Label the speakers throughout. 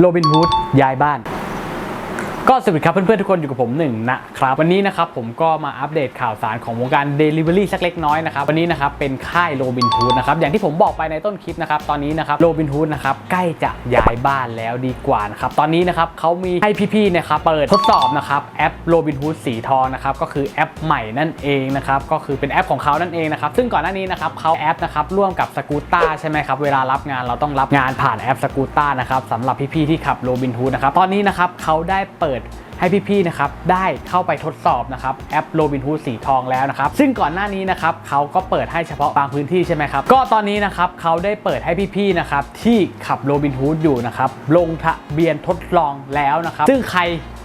Speaker 1: โรบินฮูดย้ายบ้าน ก็สวัสดีครับเพื่อนๆทุกคนอยู่กับผมหนึ่งนะครับวันนี้นะครับผมก็มาอัปเดตข่าวสารของวงการ Delivery สักเล็กน้อยนะครับวันนี้นะครับเป็นค่ายโรบินฮูดนะครับอย่างที่ผมบอกไปในต้นคลิปนะครับตอนนี้นะครับโรบินฮูดนะครับใกล้จะย้ายบ้านแล้วดีกว่านะครับตอนนี้นะครับเขามีให้พี่ๆนะครับเปิดทดสอบนะครับแอปโรบินฮูดสีทองนะครับก็คือแอปใหม่นั่นเองนะครับก็คือเป็นแอปของเขานั่นเองนะครับซึ่งก่อนหน้านี้นะครับเขาแอปนะครับร่วมกับสกูต้าใช่ไหมครับเวลารับงานเราต้องรับงานผ่านแอปสกูต้านะครับสำหรับพี่ๆที่ขับโรบินฮูดนะครับตอนนี้นะครับเขาได้เปิดให้พี่ๆนะครับได้เข้าไปทดสอบนะครับแอปโรบิน h ู o สีทองแล้วนะครับซึ่งก่อนหน้านี้นะครับเขาก็เปิดให้เฉพาะบางพื้นที่ใช่ไหมครับก็ตอนนี้นะครับเขาได้เปิดให้พี่ๆนะครับที่ขับโรบิน h ู o อยู่นะครับลงทะเบียนทดลองแล้วนะครับซึ่งใคร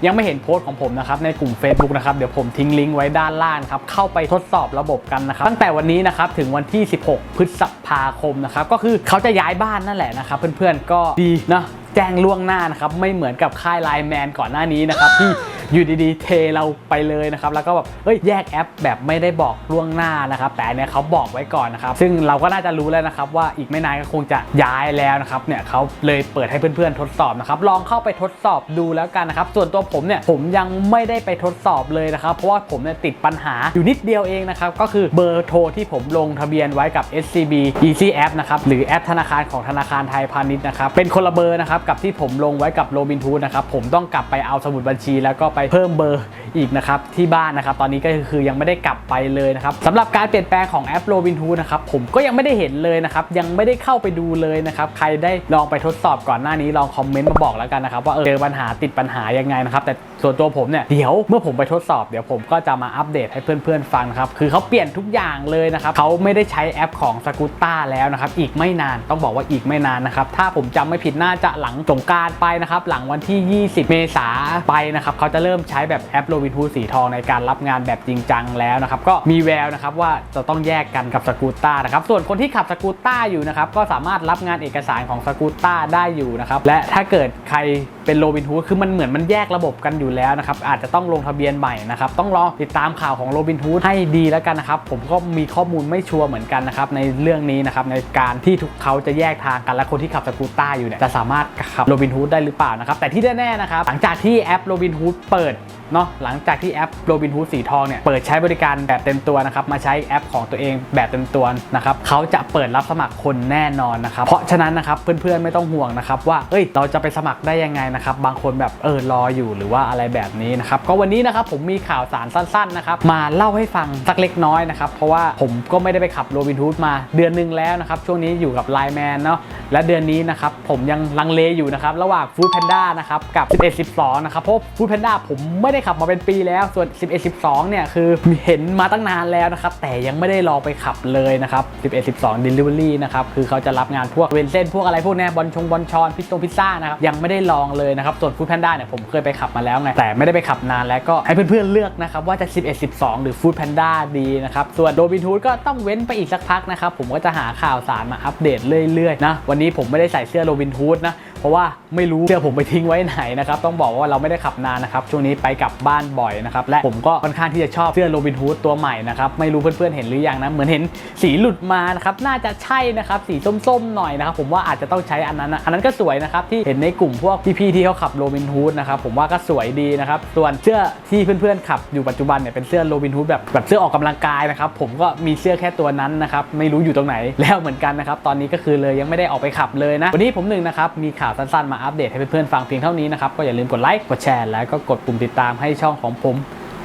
Speaker 1: ยังไม่เห็นโพสต์ของผมนะครับในกลุ่ม Facebook นะครับเดี๋ยวผมทิ้งลิงก์ไว้ด้านล่างครับเข้าไปทดสอบระบบกันนะครับตั้งแต่วันนี้นะครับถึงวันที่ 16 พฤษภาคมนะครับก็คือเขาจะย้ายบ้านนั่นแหละนะครับเพื่อนๆก็ดีนะ แจ้งล่วงหน้านะครับไม่เหมือนกับค่ายไลน์แมนก่อนหน้านี้นะครับที่ อยู่ดีๆ เทเราไปเลยนะครับ แล้วก็แบบเอ้ยแยกแอปแบบไม่ได้บอกล่วงหน้านะครับ แต่เนี้ยเขาบอกไว้ก่อนนะครับ ซึ่งเราก็น่าจะรู้แล้วนะครับ ว่าอีกไม่นานก็คงจะย้ายแล้วนะครับ เนี่ยเขาเลยเปิดให้เพื่อนๆทดสอบนะครับ ลองเข้าไปทดสอบดูแล้วกันนะครับ ส่วนตัวผมเนี่ยผมยังไม่ได้ไปทดสอบเลยนะครับ เพราะว่าผมเนี่ยติดปัญหาอยู่นิดเดียวเองนะครับ ก็คือเบอร์โทรที่ผมลงทะเบียนไว้กับ SCB Easy App นะครับหรือแอปธนาคารของธนาคารไทยพาณิชย์นะครับเป็นคนละเบอร์นะครับกับที่ผมลงไว้กับโรบินทูนะครับผมต้องกลับไปเอาสมุดบัญชีแล้วก็ไปเพิ่มเบอร์อีกนะครับที่บ้านนะครับตอนนี้ก็คือยังไม่ได้กลับไปเลยนะครับสำหรับการเปลี่ยนแปลงของแอปโรบินทูนะครับผมก็ยังไม่ได้เห็นเลยนะครับยังไม่ได้เข้าไปดูเลยนะครับใครได้ลองไปทดสอบก่อนหน้านี้ลองคอมเมนต์มาบอกแล้วกันนะครับว่าเออเจอปัญหาติดปัญหายังไงนะครับแต่ส่วนตัวผมเนี่ยเดี๋ยวเมื่อผมไปทดสอบเดี๋ยวผมก็จะมาอัปเดตให้เพื่อนๆฟังนะครับคือเขาเปลี่ยนทุกอย่างเลยนะครับเขาไม่ได้ใช้แอปของสกูต้าแล้วนะครับอีกไม่นานต้องบอกว่าอีกไม่นานนะครับถ้าผมจำไม่ผิดน่าจะหลังสงกรารไปนะครับหลังวันที่ 20 เมษาไปนะครับเขาจะเริ่มริ่มใช้แบบแอปโรบินทูสีทองในการรับงานแบบจริงจังแล้วนะครับก็มีแววนะครับว่าจะต้องแยกกันกับสกูต้านะครับส่วนคนที่ขับสกูต้าอยู่นะครับก็สามารถรับงานเอกสารของสกูต้าได้อยู่นะครับและถ้าเกิดใครเป็นโรบินทูคือมันเหมือนมันแยกระบบกันอยู่แล้วนะครับอาจจะต้องลงทะเบียนใหม่นะครับต้องรอติดตามข่าวของโรบินทูให้ดีแล้วกันนะครับผมก็มีข้อมูลไม่ชัวร์เหมือนกันนะครับในเรื่องนี้นะครับในการที่ทุกเขาจะแยกทางกันและคนที่ขับสกูต้าอยู่เนี่ยจะสามารถขับโรบินทูได้หรือเปล่านะครับแต่ที่แน่ๆนะครับหลังจากที่แอปโรบินทูเปิดปิด เนาะหลังจากที่แอปโรบินฮูดสีทองเนี่ยเปิดใช้บริการแบบเต็มตัวนะครับมาใช้แอปของตัวเองแบบเต็มตัวนะครับเขาจะเปิดรับสมัครคนแน่นอนนะครับเพราะฉะนั้นนะครับเพื่อนๆไม่ต้องห่วงนะครับว่าเอ้ยเราจะไปสมัครได้ยังไงนะครับบางคนแบบเออรออยู่หรือว่าอะไรแบบนี้นะครับก็วันนี้นะครับผมมีข่าวสารสั้นๆนะครับมาเล่าให้ฟังสักเล็กน้อยนะครับเพราะว่าผมก็ไม่ได้ไปขับโรบินฮูดมาเดือนหนึงแล้วนะครับช่วงนี้อยู่กับไลแมนเนาะและเดือนนี้นะครับผมยังลังเลอยู่นะครับระหว่างฟู้ดแพนด้านะครับกับ 11 12นะครับเพราะฟู้ดแพนด้าผมไม่ได้ขับมาเป็นปีแล้วส่วน 11 12 เนี่ยคือเห็นมาตั้งนานแล้วนะครับ แต่ยังไม่ได้ลองไปขับเลยนะครับ 11 12 Delivery นะครับ คือเขาจะรับงานพวกเวนเส้นพวกอะไรพวกเนี้ยบอลชงบอลชอนพิซซงพิซซ่านะครับ ยังไม่ได้ลองเลยนะครับ ส่วนฟู้ดแพนด้าเนี่ยผมเคยไปขับมาแล้วไง แต่ไม่ได้ไปขับนานแล้วก็ให้เพื่อนๆเลือกนะครับว่าจะ 11 12 หรือฟู้ดแพนด้าดีนะครับ ส่วนโรบินทูดก็ต้องเว้นไปอีกสักพักนะครับผมก็จะหาข่าวสารมาอัปเดตเรื่อยๆนะวันนี้ผมไม่ได้ใส่เสื้อโรบินทูดนะ เพราะว่าไม่รู้เสื้อผมไปทิ้งไว้ไหนนะครับต้องบอกว่าเราไม่ได้ขับนานนะครับช่วงนี้ไปกลับบ้านบ่อยนะครับและผมก็ค่อนข้างที่จะชอบเสื้อโรบินฮูดตัวใหม่นะครับไม่รู้เพื่อนๆเห็นหรือยังนะเหมือนเห็นสีหลุดมานะครับน่าจะใช่นะครับสีส้มๆหน่อยนะครับผมว่าอาจจะต้องใช้อันนั้นอันนั้นก็สวยนะครับที่เห็นในกลุ่มพวกพี่ๆที่เขาขับโรบินฮูดนะครับผมว่าก็สวยดีนะครับส่วนเสื้อที่เพื่อนๆขับอยู่ปัจจุบันเนี่ยเป็นเสื้อโรบินฮูดแบบแบบเสื้อออกกำลังกายนะครับผมก็มีเสื้อแค่ตัวนั้นนะครับไม่รู้อยู่ตรงไหนแล้วเหมือนกันนะครับตอนนี้ก็คือเลยยังไม่ได้ออกไปขับเลยนะวันนี้ผมหนึ่งนะครับมีข่าวสั้นๆมาอัปเดตให้เพื่อนๆฟังเพียงเท่านี้นะครับก็อย่าลืมกดไลค์กดแชร์แล้วก็กดปุ่มติดตามให้ช่องของผม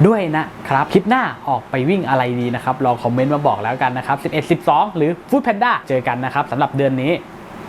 Speaker 1: ด้วยนะครับคลิปหน้าออกไปวิ่งอะไรดีนะครับลองคอมเมนต์มาบอกแล้วกันนะครับ11 12 หรือ Food Panda เจอกันนะครับสำหรับเดือนนี้